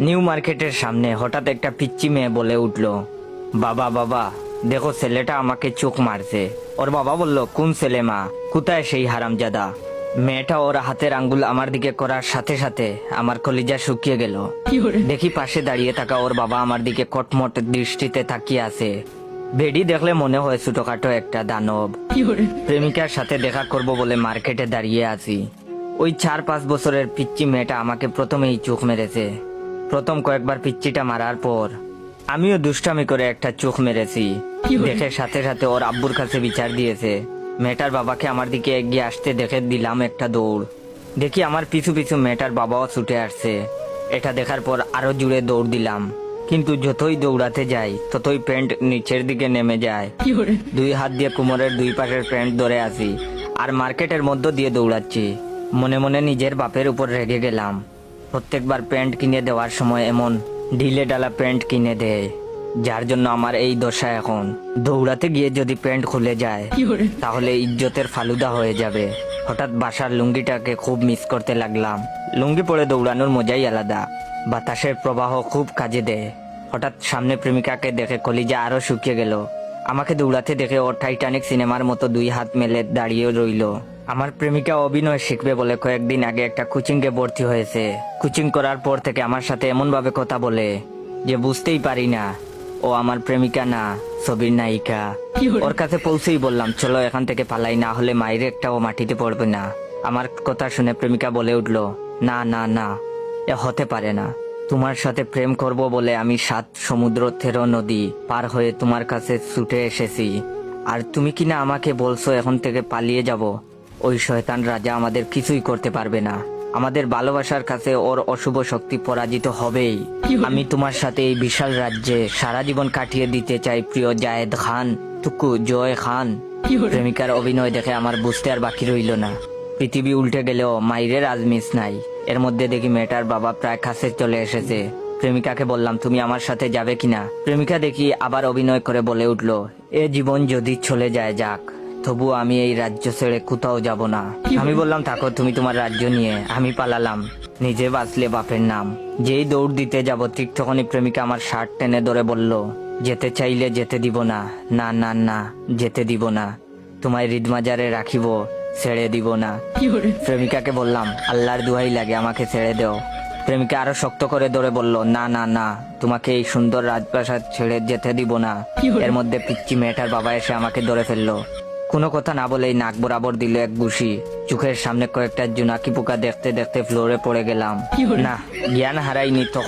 New মার্কেটের সামনে হঠাৎ একটা পিচ্চি মেয়ে বলে উঠল। বাবা বাবা দেখো ছেলেটা আমাকে চোখ মারছে। ওর বাবা বলল কোন ছেলে মা? কোথায় সেই হারামজাদা? মেয়েটা ওর হাতের আঙ্গুল আমার দিকে করার সাথে সাথে আমার কলিজা শুকিয়ে গেল। দেখি পাশে দাঁড়িয়ে থাকা ওর বাবা আমার দিকে কটমট দৃষ্টিতে তাকিয়ে আছে। বেডি দেখলে মনে হয় ছোটখাটো একটা দানব। প্রেমিকার সাথে দেখা করব বলে মার্কেটে দাঁড়িয়ে আছি। ওই চার পাঁচ বছরের পিচ্চি মেয়েটা আমাকে প্রথমেই চোখ মেরেছে। প্রথম কয়েকবার পিচ্চিটা মারার পর আমিও দুষ্টামি করে একটা চোখ মেরেছি। দেখে সাথে সাথে ওর আব্বুর কাছে বিচার দিয়েছে। মেয়েটার বাবাকে আমার দিকে এগিয়ে আসতে দেখে দিলাম একটা দৌড়। দেখি আমার পিছু পিছু মেয়েটার বাবাও ছুটে আসছে। এটা দেখার পর আরও জুড়ে দৌড় দিলাম। কিন্তু যতই দৌড়াতে যাই ততই প্যান্ট নিচের দিকে নেমে যায়। দুই হাত দিয়ে কোমরের দুই পাশের প্যান্ট ধরে আসি আর মার্কেটের মধ্য দিয়ে দৌড়াচ্ছি। মনে মনে নিজের বাপের উপর রেগে গেলাম। প্রত্যেকবার প্যান্ট কিনে দেওয়ার সময় এমন ঢিলে ডালা প্যান্ট কিনে দেয় যার জন্য আমার এই দশা এখন। দৌড়াতে গিয়ে যদি প্যান্ট খুলে যায় তাহলে ইজ্জতের ফালুদা হয়ে যাবে। হঠাৎ বাসার লুঙ্গিটাকে খুব মিস করতে লাগলাম। লুঙ্গি পরে দৌড়ানোর মজাই আলাদা। বাতাসের প্রবাহ খুব কাজে দেয়। হঠাৎ সামনে প্রেমিকাকে দেখে কলিজা আরও শুকিয়ে গেল। আমাকে দৌড়াতে দেখে ও টাইটানিক সিনেমার মতো দুই হাত মেলে দাঁড়িয়ে রইল। আমার প্রেমিকা অভিনয় শিখবে বলে কয়েকদিন আগে একটা কোচিং এ ভর্তি হয়েছে। কোচিং করার পর থেকে আমার সাথে এমন ভাবে কথা বলে যে বুঝতেই পারি না। ও আমার প্রেমিকা না ছবির নায়িকা। ওর কাছে পৌঁছেই বললাম চলো এখান থেকে পালাই না হলে মায়ের একটাও মাটিতে পড়বে না। আমার কথা শুনে প্রেমিকা বলে উঠল না না না এ হতে পারে না। তোমার সাথে প্রেম করব বলে আমি সাত সমুদ্র থেরো নদী পার হয়ে তোমার কাছে ছুটে এসেছি। আর তুমি কিনা আমাকে বলছো এখন থেকে পালিয়ে যাব? ওই শয়তান রাজা আমাদের কিছুই করতে পারবে না। আমাদের ভালোবাসার কাছে ওর অশুভ শক্তি পরাজিত হবেই। আমি তোমার সাথে এই বিশাল রাজ্যে সারা জীবন কাটিয়ে দিতে চাই প্রিয় জায়েদ খান, টুকু জয় খান। প্রেমিকার অভিনয় দেখে আমার বুঝতে আর বাকি রইল না। পৃথিবী উল্টে গেলেও মাইরের আজমিস নাই। এর মধ্যে দেখি মেয়েটার বাবা প্রায় কাছে চলে এসেছে। প্রেমিকাকে বললাম, তুমি আমার সাথে যাবে কিনা? প্রেমিকা দেখি আবার অভিনয় করে বলে উঠল, এ জীবন যদি চলে যায়, যাক। তবু আমি এই রাজ্য ছেড়ে কোথাও যাব না। আমি বললাম থাকো তুমি তোমার রাজ্য নিয়ে আমি পালালাম। নিজে বাঁচলে বাপের নাম। যেই দৌড় দিতে যাব ঠিক তখনই প্রেমিকা আমার শার্ট টেনে ধরে বলল যেতে চাইলে যেতে দিব না। না না না যেতে দিব না। তোমায় হৃদমাজারে রাখিব ছেড়ে দিব না। প্রেমিকাকে বললাম আল্লাহর দুহাই লাগে আমাকে ছেড়ে দেও। প্রেমিকা আরও শক্ত করে ধরে বলল না না না তোমাকে এই সুন্দর রাজপ্রাসাদ ছেড়ে যেতে দিব না। এর মধ্যে পিচ্চি মেয়েটার বাবা এসে আমাকে ধরে ফেলল। কোনো কথা না বলেই নাক বরাবর দিল এক ঘুষি চোখের সামনে কয়েকটা জোনাকি পোকা দেখতে দেখতে ফ্লোরে পড়ে গেলাম। না জ্ঞান হারাইনি তখন।